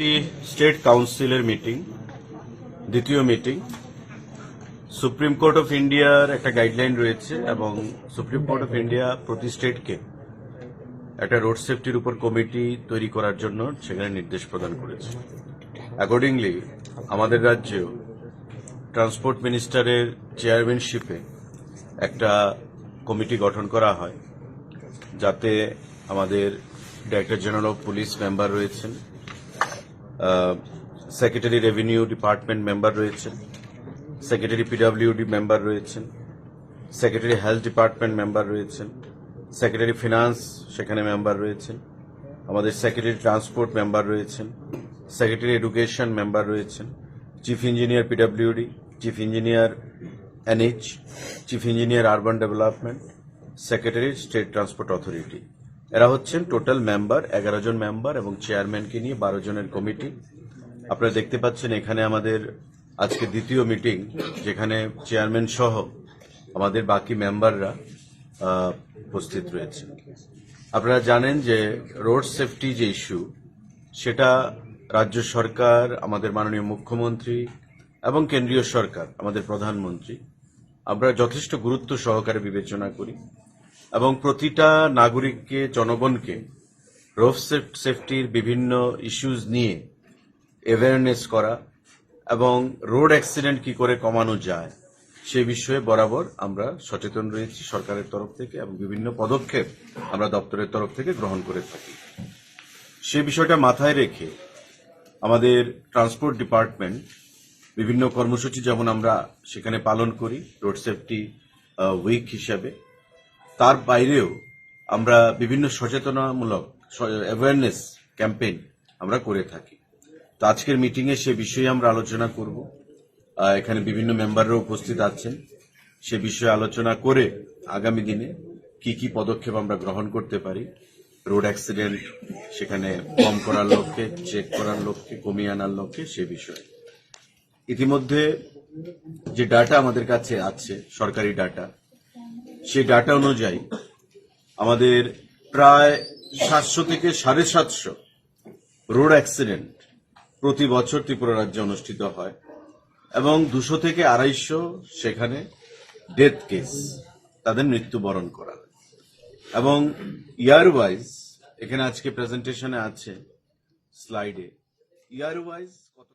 Safety state কাউন্সিলের meeting, দ্বিতীয় meeting. Supreme Court of ইন্ডিয়ার একটা গাইডলাইন রয়েছে এবং সুপ্রিম কোর্ট অফ ইন্ডিয়া প্রতি স্টেটকে একটা রোড সেফটির উপর কমিটি তৈরি করার জন্য সেখানে নির্দেশ প্রদান করেছে। অ্যাকর্ডিংলি আমাদের রাজ্যেও ট্রান্সপোর্ট মিনিস্টারের চেয়ারম্যানশিপে একটা কমিটি গঠন করা হয়, যাতে আমাদের director general of police member রয়েছেন সেক্রেটারি রেভিনিউ ডিপার্টমেন্ট মেম্বার রয়েছেন সেক্রেটারি পিডাব্লিউডি মেম্বার রয়েছেন সেক্রেটারি হেলথ ডিপার্টমেন্ট মেম্বার রয়েছেন সেক্রেটারি ফিনান্স সেখানে মেম্বার রয়েছেন, আমাদের সেক্রেটারি ট্রান্সপোর্ট মেম্বার রয়েছেন সেক্রেটারি এডুকেশন মেম্বার রয়েছেন chief engineer PWD chief engineer NH chief engineer urban development secretary state transport authority এরা হচ্ছেন টোটাল মেম্বার, এগারো জন মেম্বার এবং চেয়ারম্যানকে নিয়ে বারো জনের কমিটি। আপনারা দেখতে পাচ্ছেন এখানে আমাদের আজকে দ্বিতীয় মিটিং, যেখানে চেয়ারম্যান সহ আমাদের বাকি মেম্বাররা উপস্থিত রয়েছে। আপনারা জানেন যে রোড সেফটি যে ইস্যু, সেটা রাজ্য সরকার, আমাদের মাননীয় মুখ্যমন্ত্রী এবং কেন্দ্রীয় সরকার, আমাদের প্রধানমন্ত্রী, আমরা যথেষ্ট গুরুত্ব সহকারে বিবেচনা করি। এবং প্রতিটা নাগরিককে, জনগণকে রোড সেফটির বিভিন্ন ইস্যুজ নিয়ে অ্যাওয়ারনেস করা এবং রোড অ্যাক্সিডেন্ট কি করে কমানো যায়, সে বিষয়ে বরাবর আমরা সচেতন রয়েছি সরকারের তরফ থেকে এবং বিভিন্ন পদক্ষেপ আমরা দপ্তরের তরফ থেকে গ্রহণ করে থাকি। সে বিষয়টা মাথায় রেখে আমাদের ট্রান্সপোর্ট ডিপার্টমেন্ট বিভিন্ন কর্মসূচি যেমন আমরা সেখানে পালন করি রোড সেফটি উইক হিসাবে। তার বাইরেও আমরা বিভিন্ন সচেতনামূলক অ্যাওয়ারনেস ক্যাম্পেইন আমরা করে থাকি। তো আজকের মিটিংয়ে সে বিষয়ে আমরা আলোচনা করব। এখানে বিভিন্ন মেম্বাররা উপস্থিত আছেন। সে বিষয়ে আলোচনা করে আগামী দিনে কি কি পদক্ষেপ আমরা গ্রহণ করতে পারি। রোড অ্যাক্সিডেন্ট সেখানে কম করার লক্ষ্যে চেক করার লক্ষ্যে, কমিয়ে আনার লক্ষ্যে, সে বিষয়ে। ইতিমধ্যে যে ডাটা আমাদের কাছে আছে, সরকারি ডাটা সেই ডাটা অনুযায়ী আমাদের প্রায় সাতশো থেকে সাড়ে সাতশো রোড অ্যাক্সিডেন্ট প্রতি বছর ত্রিপুরা রাজ্যে অনুষ্ঠিত হয় এবং দুশো থেকে আড়াইশো সেখানে ডেথ কেস তাদের মৃত্যুবরণ করা। এবং ইয়ার ওয়াইজ এখানে আজকে প্রেজেন্টেশনে আছে স্লাইডে ইয়ার ওয়াইজ কত